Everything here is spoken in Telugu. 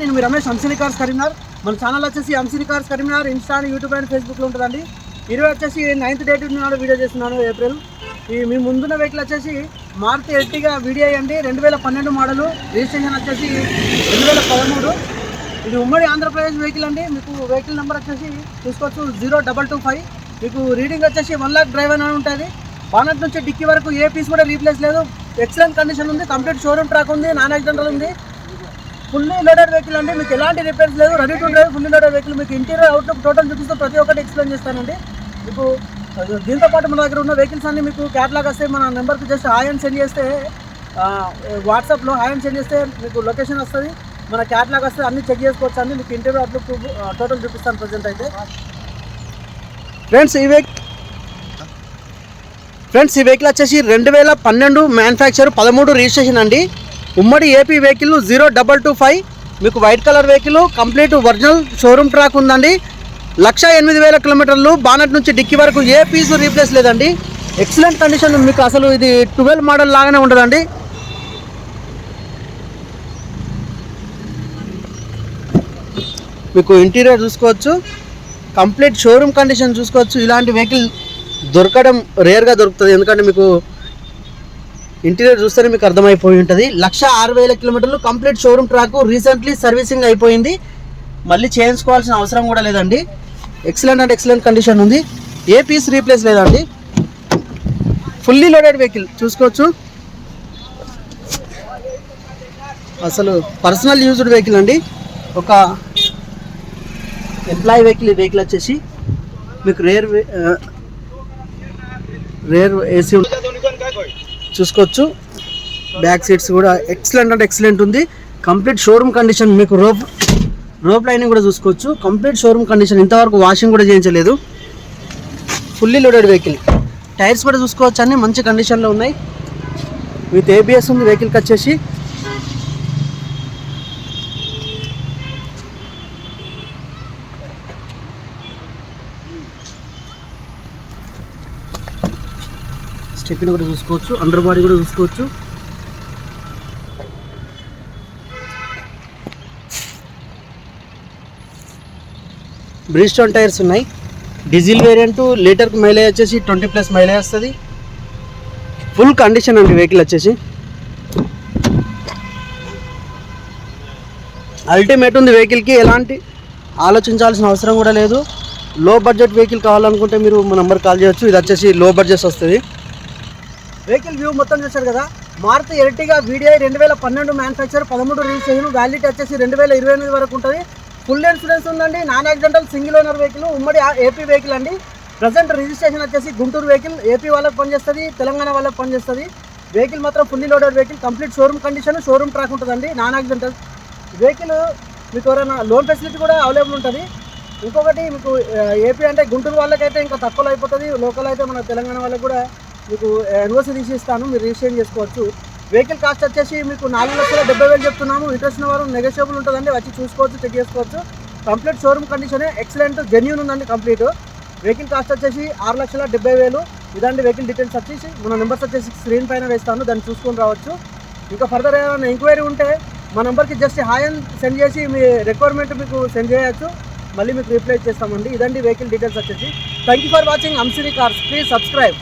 నేను మీ రమేష్ అంశిని కార్స్ కరీంనగర్ మన ఛానల్ వచ్చేసి Amshani cars Karimnagar Insta YouTube and ఫేస్బుక్లో ఉంటుందండి. ఇరవై వచ్చేసి నైన్త్ డేట్ నాడు వీడియో చేస్తున్నాను ఏప్రిల్ ఈ మీ ముందున్న వెహికల్ వచ్చేసి మారుతి ఎర్టిగా వీడియో అండి రెండు వేల పన్నెండు మోడలు రిజిస్ట్రేషన్ వచ్చేసి రెండు వేల పదమూడు. ఇది ఉమ్మడి ఆంధ్రప్రదేశ్ వెహికల్ అండి. మీకు వెహికల్ నెంబర్ వచ్చేసి చూసుకోవచ్చు జీరో డబల్ టూ ఫైవ్ మీకు రీడింగ్ వచ్చేసి వన్ లాక్ డ్రైవ్ అని ఉంటుంది. బానట్ నుంచి డిక్కీ వరకు ఏ పీస్ కూడా రీప్లేస్ లేదు. ఎక్సలెంట్ కండిషన్ ఉంది. కంప్లీట్ షోరూమ్ ట్రాక్ ఉంది. నాన్ యాక్సిడెంటల్ ఉంది. ఫుల్లీ లోడెడ్ వెహికల్ అండి. మీకు ఎలాంటి రిపేర్స్ లేదు. Ready to drive fully loaded vehicle మీకు ఇంటీరియర్ అవుట్లుక్ టోటల్ చూపిస్తూ ప్రతి ఒక్కటి ఎక్స్ప్లెయిన్ చేస్తానండి. మీకు దీంతో పాటు మన దగ్గర ఉన్న వెహికల్స్ అన్ని మీకు క్యాట్లాగ్ వస్తే మన నెంబర్కి జస్ట్ హాయ్ సెండ్ చేస్తే వాట్సాప్లో హాయ్ సెండ్ చేస్తే మీకు లొకేషన్ వస్తుంది. మన క్యాట్లాగ్ వస్తే అన్ని చెక్ చేసుకోవచ్చు అండి. మీకు ఇంటీరియర్ అవుట్లుక్ టోటల్ చూపిస్తాను ప్రజెంట్ అయితే. ఫ్రెండ్స్ ఈ వెహికల్ ఫ్రెండ్స్ ఈ వెహికల్ వచ్చేసి రెండు వేల పన్నెండు మ్యానుఫ్యాక్చర్ పదమూడు రిజిస్ట్రేషన్ అండి. ఉమ్మడి AP vehicle zero double two five. మీకు white colour vehicle complete original showroom track ఉందండి. లక్ష ఎనిమిది వేల కిలోమీటర్లు బానట్ నుంచి డిక్కీ వరకు ఏ పీసు రీప్లేస్ లేదండి. ఎక్సలెంట్ కండిషన్ మీకు అసలు ఇది ట్వెల్వ్ మోడల్ లాగానే ఉంటుందండి మీకు ఇంటీరియర్ చూసుకోవచ్చు. కంప్లీట్ షోరూమ్ కండిషన్ చూసుకోవచ్చు. ఇలాంటి వెహికల్ దొరకడం రేర్గా దొరుకుతుంది. ఎందుకంటే మీకు ఇంటీరియర్ చూస్తేనే మీకు అర్థమైపోయి ఉంటుంది. లక్ష ఆరు వేల కిలోమీటర్లు complete showroom track recently servicing అయిపోయింది. మళ్ళీ చేయించుకోవాల్సిన అవసరం కూడా లేదండి. ఎక్సలెంట్ అండ్ ఎక్సలెంట్ కండిషన్ ఉంది. ఏ పీస్ రీప్లేస్ లేదండి. ఫుల్లీ లోడెడ్ వెహికల్ చూసుకోవచ్చు. అసలు పర్సనల్ యూజ్డ్ వెహికల్ అండి. ఒక ఎంప్లాయీ వెహికల్ వెహికల్ వచ్చేసి మీకు రేర్ రేర్ ఏసీ చూసుకోవచ్చు. బ్యాక్ సీట్స్ కూడా ఎక్సలెంట్ అంటే ఎక్సలెంట్ ఉంది. కంప్లీట్ షోరూమ్ కండిషన్ మీకు రోప్ రోప్ లైనింగ్ కూడా చూసుకోవచ్చు. కంప్లీట్ షోరూమ్ కండిషన్ ఇంతవరకు వాషింగ్ కూడా చేయించలేదు. ఫుల్లీ లోడెడ్ వెహికల్ టైర్స్ కూడా చూసుకోవచ్చు అన్నీ మంచి కండిషన్లో ఉన్నాయి. విత్ ఏబిఎస్ ఉంది వెహికల్కి వచ్చేసి. స్టెప్ని కూడా చూసుకోవచ్చు అండర్ బాడీ కూడా చూసుకోవచ్చు. బ్రిస్టోన్ టైర్స్ ఉన్నాయి. డీజిల్ వేరియంట్ లీటర్కి మైలేజ్ వచ్చేసి ట్వంటీ ప్లస్ మైలేజ్ వస్తుంది. ఫుల్ కండిషన్ అండి వెహికల్ వచ్చేసి. అల్టిమేట్ ఉంది వెహికల్కి ఎలాంటి ఆలోచించాల్సిన అవసరం కూడా లేదు. లో బడ్జెట్ వెహికల్ కావాలనుకుంటే మీరు మా నెంబర్ కాల్ చేయొచ్చు. ఇది వచ్చేసి లో బడ్జెట్ వస్తుంది. వెహికల్ వ్యూ మొత్తం చూశారు కదా? మారుతి ఎర్టిగా వీడిఐ రెండు వేల పన్నెండు మ్యానుఫ్యాక్చర్ పదమూడు రిజిస్ట్రేషన్ వ్యాలిటీ వచ్చేసి రెండు వేల ఇరవై ఎనిమిది వరకు ఉంటుంది. ఫుల్ ఇన్సూరెన్స్ ఉందండి. Non accidental single owner vehicle ఉమ్మడి ఏపీ వెహికల్ అండి. ప్రజెంట్ రిజిస్ట్రేషన్ వచ్చేసి గుంటూరు వెహికల్ ఏపీ వాళ్ళకి పనిచేస్తుంది తెలంగాణ వాళ్ళకి పనిచేస్తుంది. వెహికల్ మాత్రం fully loaded vehicle complete showroom condition showroom track ఉంటుందండి. నాన్ యాక్సిడెంటల్ వెహికల్ మీకు ఎవరైనా లోన్ ఫెసిలిటీ కూడా అవైలబుల్ ఉంటుంది. ఇంకొకటి మీకు ఏపీ అంటే గుంటూరు వాళ్ళకైతే ఇంకా తక్కువలో అయిపోతుంది. లోకల్ అయితే మన తెలంగాణ వాళ్ళకి కూడా మీకు ఎన్ఓసి తీసిస్తాను మీరు రిజిస్ట్రేషన్ చేసుకోవచ్చు. వెహికల్ కాస్ట్ వచ్చేసి మీకు నాలుగు లక్షల డెబ్బై వేలు చెప్తున్నాము. ఇంట్రెస్ట్ ఉన్న వారు నెగోషియబుల్ ఉంటుందండి వచ్చి చూసుకోవచ్చు చెక్ చేసుకోవచ్చు. కంప్లీట్ షోరూమ్ కండిషనే ఎక్సలెంట్ జెన్యూన్ ఉందండి కంప్లీట్ వెహికల్ కాస్ట్ వచ్చేసి ఆరు లక్షల డెబ్బై వేలు. ఇదండి వెహికల్ డీటెయిల్స్ వచ్చేసి మన నెంబర్స్ వచ్చేసి స్క్రీన్ పైన వేస్తాను దాన్ని చూసుకొని రావచ్చు. ఇంకా ఫర్దర్ ఏమైనా ఎంక్వైరీ ఉంటే మా నెంబర్కి జస్ట్ హాయ్ అని సెండ్ చేసి మీ రిక్వైర్మెంట్ మీకు సెండ్ చేయొచ్చు. మళ్ళీ మీకు రిప్లై చేస్తామండి. ఇదండి వెహికల్ డీటెయిల్స్ వచ్చేసి. Thank you for watching Hamsini cars please subscribe